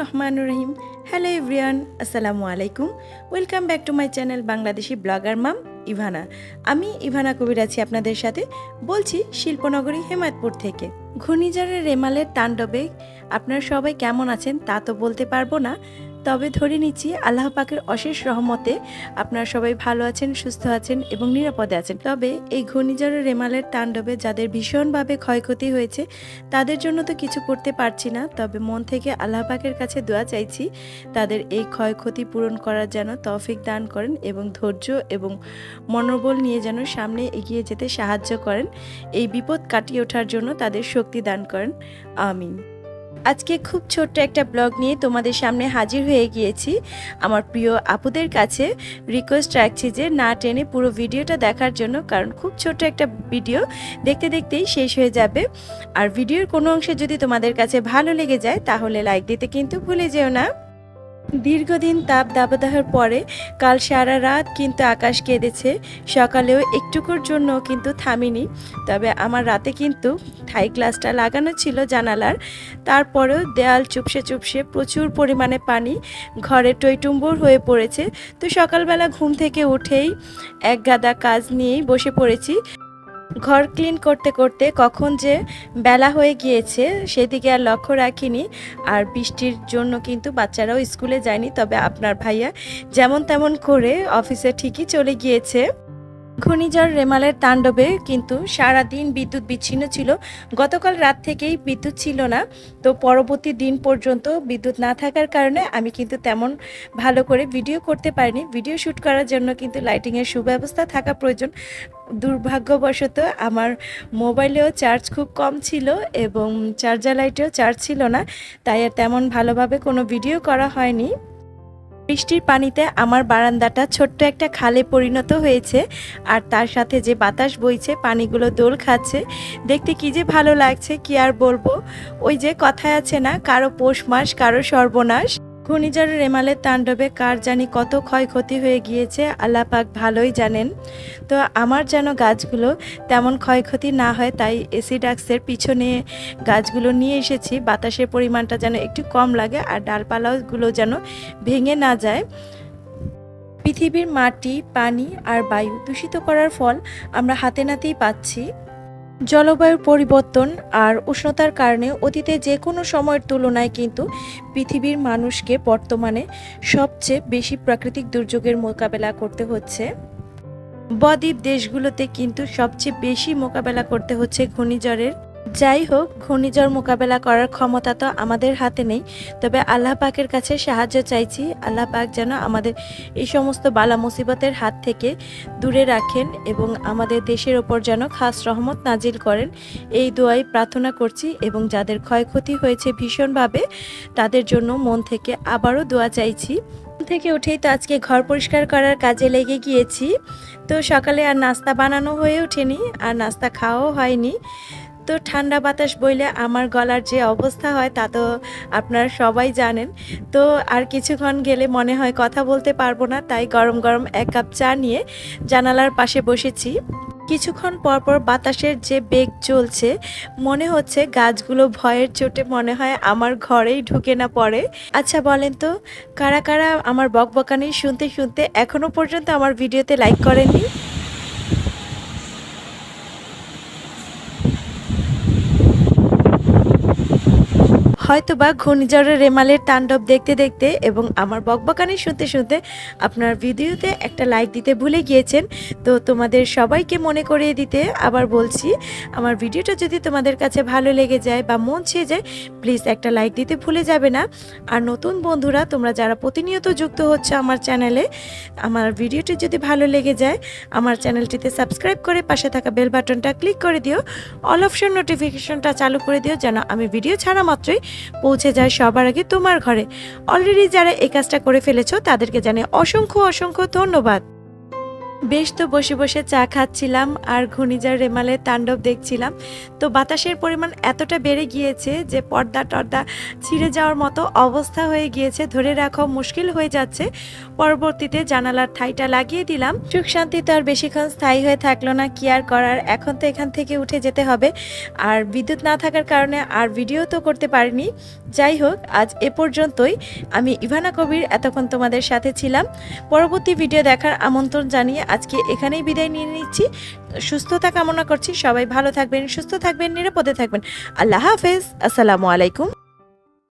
রহমান রহিম। Hello everyone আসসালামু আলাইকুম। Welcome back to my channel Bangladeshi blogger mom Ivana. আমি ইভানা কবির আছি আপনাদের সাথে। বলছি, শিল্পনগরী হেমায়তপুর থেকে। ঘূর্ণিঝড়ের রেমালের তাণ্ডবে আপনারা সবাই কেমন আছেন তা তো বলতে পারব না। তবে ধরে নিচ্ছি, আল্লাহ পাকের অশেষ রহমতে আপনারা সবাই ভালো আছেন, সুস্থ আছেন এবং নিরাপদে আছেন। তবে এই ঘূর্ণিঝড়ের রেমালের তাণ্ডবে যাদের ভীষণভাবে ক্ষয়ক্ষতি হয়েছে, তাদের জন্য তো কিছু করতে পারছি না। তবে মন থেকে আল্লাহ পাকের কাছে দোয়া চাইছি, তাদের এই ক্ষয়ক্ষতি পূরণ করার যেন তৌফিক দান করেন এবং ধৈর্য এবং মনোবল নিয়ে যেন সামনে এগিয়ে যেতে সাহায্য করেন। এই বিপদ কাটিয়ে ওঠার জন্য তাদের শক্তি দান করেন। আমিন। আজকে খুব ছোট্ট একটা ব্লগ নিয়ে তোমাদের সামনে হাজির হয়ে গিয়েছি। আমার প্রিয় আপুদের কাছে রিকোয়েস্ট রাখছি যে না টেনে পুরো ভিডিওটা দেখার জন্য, কারণ খুব ছোট্ট একটা ভিডিও দেখতে দেখতেই শেষ হয়ে যাবে। আর ভিডিওর কোনো অংশে যদি তোমাদের কাছে ভালো লেগে যায়, তাহলে লাইক দিতে কিন্তু ভুলে যেও না। দীর্ঘদিন তাপ দাবদাহের পরে কাল সারা রাত কিন্তু আকাশ কেঁদেছে। সকালেও একটুকুর জন্য কিন্তু থামিনি। তবে আমার রাতে কিন্তু থাই গ্লাসটা লাগানো ছিল জানালার। তারপরেও দেয়াল চুপসে চুপসে প্রচুর পরিমাণে পানি ঘরে টইটুম্বুর হয়ে পড়েছে। তো সকালবেলা ঘুম থেকে উঠেই এক গাদা কাজ নিয়েই বসে পড়েছি। ঘর ক্লিন করতে করতে কখন যে বেলা হয়ে গিয়েছে, সেদিকে আর লক্ষ্য রাখিনি। আর বৃষ্টির জন্য কিন্তু বাচ্চারাও স্কুলে যায়নি, তবে আপনার ভাইয়া যেমন তেমন করে অফিসে ঠিকই চলে গিয়েছে। ঘূর্ণিঝড় রেমালের তাণ্ডবে কিন্তু সারা দিন বিদ্যুৎ বিচ্ছিন্ন ছিল। গতকাল রাত থেকেই বিদ্যুৎ ছিল না। তো পরবর্তী দিন পর্যন্ত বিদ্যুৎ না থাকার কারণে আমি কিন্তু তেমন ভালো করে ভিডিও করতে পারিনি। ভিডিও শ্যুট করার জন্য কিন্তু লাইটিংয়ের সুব্যবস্থা থাকা প্রয়োজন। দুর্ভাগ্যবশত আমার মোবাইলেও চার্জ খুব কম ছিল এবং চার্জার লাইটেও চার্জ ছিল না। তাই আর তেমন ভালোভাবে কোনো ভিডিও করা হয়নি। বৃষ্টির পানিতে আমার বারান্দাটা ছোট্ট একটা খালে পরিণত হয়েছে আর তার সাথে যে বাতাস বইছে, পানিগুলো দোল খাচ্ছে। দেখতে কি যে ভালো লাগছে, কি আর বলব? ওই যে কথায় আছে না, কারও পৌষ মাস, কারও সর্বনাশ। ঘূর্ণিঝড় রেমালের তাণ্ডবে কার জানি কত ক্ষয়ক্ষতি হয়ে গিয়েছে আল্লাহ পাক ভালোই জানেন। তো আমার যেন গাছগুলো তেমন ক্ষয়ক্ষতি না হয়, তাই এসি ডাক্সের পিছনে গাছগুলো নিয়ে এসেছি। বাতাসের পরিমাণটা যেন একটু কম লাগে আর ডালপালাগুলো যেন ভেঙে না যায়। পৃথিবীর মাটি, পানি আর বায়ু দূষিত করার ফল আমরা হাতে নাতেই পাচ্ছি। জলবায়ুর পরিবর্তন আর উষ্ণতার কারণে অতীতে যে কোনো সময়ের তুলনায় কিন্তু পৃথিবীর মানুষকে বর্তমানে সবচেয়ে বেশি প্রাকৃতিক দুর্যোগের মোকাবেলা করতে হচ্ছে। বদ্বীপ দেশগুলোতে কিন্তু সবচেয়ে বেশি মোকাবেলা করতে হচ্ছে ঘূর্ণিঝড়ের যাই হোক ঘূর্ণিঝড় মোকাবেলা করার ক্ষমতা তো আমাদের হাতে নেই, তবে আল্লাহ পাকের কাছে সাহায্য চাইছি। আল্লাহ পাক যেন আমাদের এই সমস্ত বালা মুসিবতের হাত থেকে দূরে রাখেন এবং আমাদের দেশের ওপর যেন খাস রহমত নাজিল করেন। এই দোয়াই প্রার্থনা করছি এবং যাদের ক্ষয়ক্ষতি হয়েছে ভীষণভাবে, তাদের জন্য মন থেকে আবারও দোয়া চাইছি। থেকে উঠেই তো আজকে ঘর পরিষ্কার করার কাজে লেগে গিয়েছি। তো সকালে আর নাস্তা বানানো হয়ে ওঠেনি, আর নাস্তা খাওয়াও হয়নি। তো ঠান্ডা বাতাস বইলে আমার গলার যে অবস্থা হয় তা তো আপনারা সবাই জানেন। তো আর কিছুক্ষণ গেলে মনে হয় কথা বলতে পারব না, তাই গরম গরম এক কাপ চা নিয়ে জানালার পাশে বসেছি। কিছুক্ষণ পর পর বাতাসের যে বেগ চলছে, মনে হচ্ছে গাছগুলো ভয়ের চোটে মনে হয় আমার ঘরেই ঢুকে না পড়ে। আচ্ছা বলেন তো, কারা কারা আমার বকবকানি শুনতে শুনতে এখনও পর্যন্ত আমার ভিডিওতে লাইক করেননি? হয়তোবা ঘূর্ণিঝড়ের রেমালের তাণ্ডব দেখতে দেখতে এবং আমার বকবকানি শুনতে শুনতে আপনার ভিডিওতে একটা লাইক দিতে ভুলে গিয়েছেন, তো তোমাদের সবাইকে মনে করিয়ে দিতে আবার বলছি, আমার ভিডিওটা যদি তোমাদের কাছে ভালো লেগে যায় বা মন ছেয়ে যায় প্লিজ একটা লাইক দিতে ভুলে যাবে না। আর নতুন বন্ধুরা, তোমরা যারা প্রতিনিয়ত যুক্ত হচ্ছে আমার চ্যানেলে, আমার ভিডিওটি যদি ভালো লেগে যায়, আমার চ্যানেলটিতে সাবস্ক্রাইব করে পাশে থাকা বেল বাটনটা ক্লিক করে দিও। অল অপশন নোটিফিকেশনটা চালু করে দিও যেন আমি ভিডিও ছাড়া মাত্রই পৌঁছে যায় সবার আগে তোমার ঘরে। অলরেডি যারা এই কাজটা করে ফেলেছ, তাদেরকে জানে অসংখ্য অসংখ্য ধন্যবাদ। বেশ তো বসে বসে চা খাচ্ছিলাম আর ঘূর্ণিঝড় রেমালের তাণ্ডব দেখছিলাম। তো বাতাসের পরিমাণ এতটা বেড়ে গিয়েছে যে পর্দা টর্দা ছিঁড়ে যাওয়ার মতো অবস্থা হয়ে গিয়েছে। ধরে রাখা, মুশকিল হয়ে যাচ্ছে। পরবর্তীতে জানালার ঠাইটা লাগিয়ে দিলাম। সুখ শান্তি তো আর বেশিক্ষণ স্থায়ী হয়ে থাকল না, কি আর করার? এখন তো এখান থেকে উঠে যেতে হবে। আর বিদ্যুৎ না থাকার কারণে আর ভিডিও তো করতে পারিনি। যাই হোক, আজ এ পর্যন্তই। আমি ইভানা কবির এতক্ষণ তোমাদের সাথে ছিলাম। পরবর্তী ভিডিও দেখার আমন্ত্রণ জানিয়ে আজকে এখানেই বিদায় নিয়ে নিচ্ছি। সুস্থতা কামনা করছি। সবাই ভালো থাকবেন, সুস্থ থাকবেন, নিরাপদে থাকবেন। আল্লাহ হাফেজ। আসসালামু আলাইকুম।